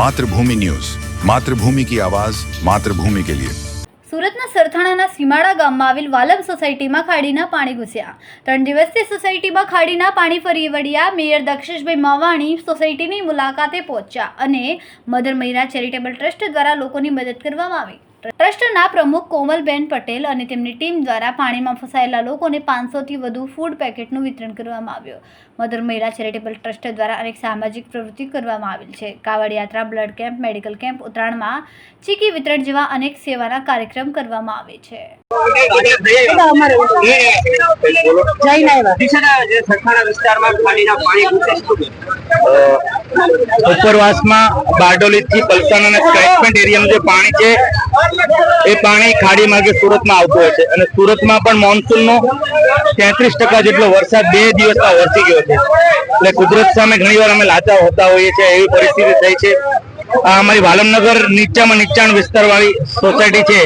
Mathrubhumi news. Mathrubhumi કી આવાજ, માતૃભૂમિ કે લિયે. સુરતના સરથાણાના સીમાડા ગામમાં આવેલ વાલમ સોસાયટીમાં ખાડીના પાણી ઘૂસ્યા. ત્રણ દિવસથી સોસાયટીમાં ખાડીના પાણી ફરી વળ્યા. મેયર દક્ષેશભાઈ માવાણી સોસાયટીની મુલાકાતે પહોંચ્યા અને મધર મહિના ચેરિટેબલ ટ્રસ્ટ દ્વારા લોકોની મદદ કરવામાં આવી. ટ્રસ્ટના પ્રમુખ કોમલબેન પટેલ અને તેમની ટીમ દ્વારા પાણીમાં ફસાયેલા લોકોને પાંચસોથી વધુ ફૂડ પેકેટનું વિતરણ કરવામાં આવ્યું. મધર મહિલા ચેરિટેબલ ટ્રસ્ટ દ્વારા અનેક સામાજિક પ્રવૃત્તિ કરવામાં આવેલ છે. કાવડ યાત્રા બ્લડ કેમ્પ મેડિકલ કેમ્પ ઉત્તરાયણમાં ચીકી વિતરણ જેવા અનેક સેવાના કાર્યક્રમ કરવામાં આવે છે. ઉપરવાસમાં બારડોલી થી પલસાણ અને સ્કાયપેન્ટ એરિયાનું જે પાણી છે એ પાણી ખાડી માર્ગે સુરતમાં આવતું હોય છે. અને સુરતમાં પણ મોન્સૂનનો તેત્રીસ ટકા જેટલો વરસાદ બે દિવસમાં વરસી ગયો છે. એટલે કુદરત સામે ઘણીવાર અમે લાચાર હોતા હોઈએ છીએ એવી પરિસ્થિતિ થઈ છે. આ અમારી વાલમનગર નીચામાં નીચાણ વિસ્તારવાળી સોસાયટી છે.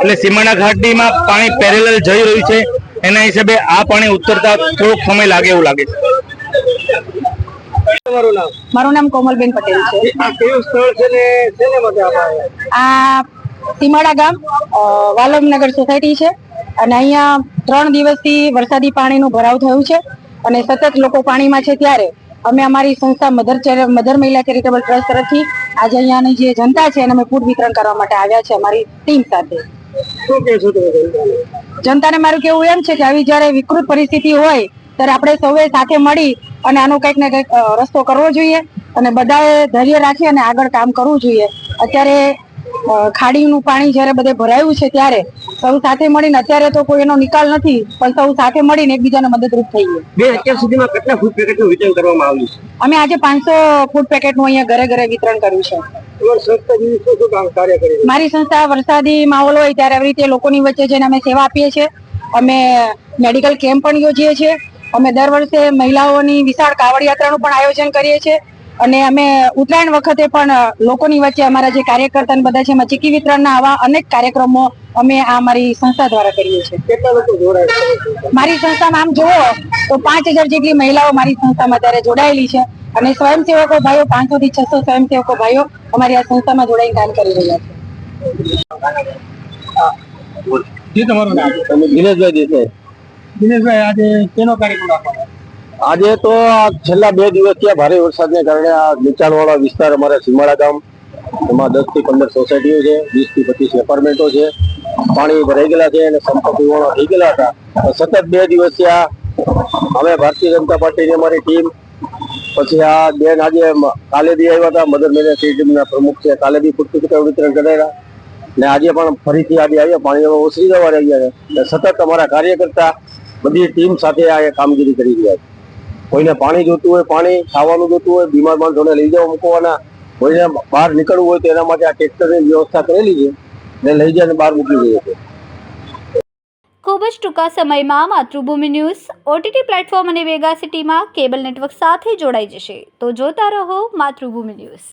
એટલે સીમાડા ઘાટીમાં પાણી પેરેલલ જઈ રહ્યું છે. એના હિસાબે આ પાણી ઉતરતા થોડોક સમય લાગે એવું લાગે છે. મારું નામ કોમલબેન પટેલ છે. આ સીમાડા ગામ વાલમનગર સોસાયટી છે. અને અહીંયા ત્રણ દિવસથી વરસાદી પાણીનું ભરાવ થયું છે અને સતત લોકો પાણીમાં છે ત્યારે અમે અમારી સંસ્થા Mother Mother Mahila Charitable Trust તરફથી આજે અહીંયાની જે જનતા છે એને અમે ફૂડ વિતરણ કરવા માટે આવ્યા છે અમારી ટીમ સાથે. જનતાને? મારું કેવું એમ છે કે આવી જ્યારે વિકૃત પરિસ્થિતિ હોય ત્યારે આપણે સૌએ સાથે મળી અને આનો કંઈક ને કંઈક રસ્તો કરવો જોઈએ અને બધાએ ધૈર્ય રાખી અને આગળ કામ કરવું જોઈએ. અત્યારે ખાડીનું પાણી જ્યારે બધે ભરાયું છે ત્યારે સૌ સાથે મળીને અત્યારે તો કોઈ એનો નિકાલ નથી પણ સૌ સાથે મળીને એકબીજાને મદદરૂપ થઈએ બે અત્યાર સુધીમાં કેટલા ફૂડ પેકેટનું વિતરણ કરવામાં આવ્યું છે? અમે આજે પાંચસો ફૂડ પેકેટનું અહીંયા ઘરે ઘરે વિતરણ કર્યું છે? મારી સંસ્થા વરસાદી માહોલ હોય ત્યારે આવી રીતે લોકોની વચ્ચે જઈને અમે સેવા આપીએ છીએ. અમે મેડિકલ કેમ્પ પણ યોજીએ છીએ. અમે દર વર્ષે મહિલાઓની વિશાળ કાવડ યાત્રાનું પણ આયોજન કરીએ છીએ. અને અમે ઉત્તરાયણ વખતે પણ લોકોની વચ્ચે અમારા જે કાર્યકર્તા બધા છે એમાં ચીકી વિતરણના આવા અનેક કાર્યક્રમો અમે આ મારી સંસ્થા દ્વારા કરીએ છીએ? મારી સંસ્થામાં આમ જુઓ તો પાંચ હજાર જેટલી મહિલાઓ મારી સંસ્થામાં અત્યારે જોડાયેલી છે અને સ્વયંસેવકો ભાઈઓ પાંચસો થી છસો સ્વયંસેવકો ભાઈઓ અમારી આ સંસ્થામાં જોડાઈને કામ કરી રહ્યા છે. જી તમારું નામ દિનેશભાઈ દેસાઈ. દિનેશભાઈ આજે કેનો કાર્યક્રમ રાખવાનો? આજે તો છેલ્લા બે દિવસથી ભારે વરસાદને કારણે આ નીચાણવાળા વિસ્તાર અમારા સીમાડા ગામ, એમાં દસથી પંદર સોસાયટીઓ છે વીસથી પચીસ એપાર્ટમેન્ટો છે. પાણી ભરાઈ ગયેલા છે અને સંપર્ક વિવાણો થઈ ગયેલા હતા. સતત બે દિવસથી આ અમે ભારતીય જનતા પાર્ટીની અમારી ટીમ, પછી આ બેન આજે કાલે બી આવ્યા હતા, મધર મેરેજ ટીમના પ્રમુખ છે કાલે બી વિતરણ કરાયેલા ને આજે પણ ફરીથી આજે આવ્યા, પાણી ઓછી જવા રહ્યા છે. સતત અમારા કાર્યકર્તા, બધી ટીમ સાથે આ કામગીરી કરી રહ્યા છે. કોઈને પાણી જોતું હોય, પાણી ખાવાનું જોતું હોય, બીમાર માણસોને લઈ જવા મૂકવાના, કોઈને બહાર નીકળવું હોય તો એના માટે આ ટ્રેક્ટરની વ્યવસ્થા કરેલી છે ને લઈ જઈને બહાર મૂકી દઈએ છીએ. ખૂબ જ ટૂંકા સમયમાં માતૃભૂમિ ન્યૂઝ, ઓટીટી પ્લેટફોર્મ અને વેગા સિટીમાં કેબલ નેટવર્ક સાથે જોડાઈ જશે. તો જોતા રહો માતૃભૂમિ ન્યૂઝ.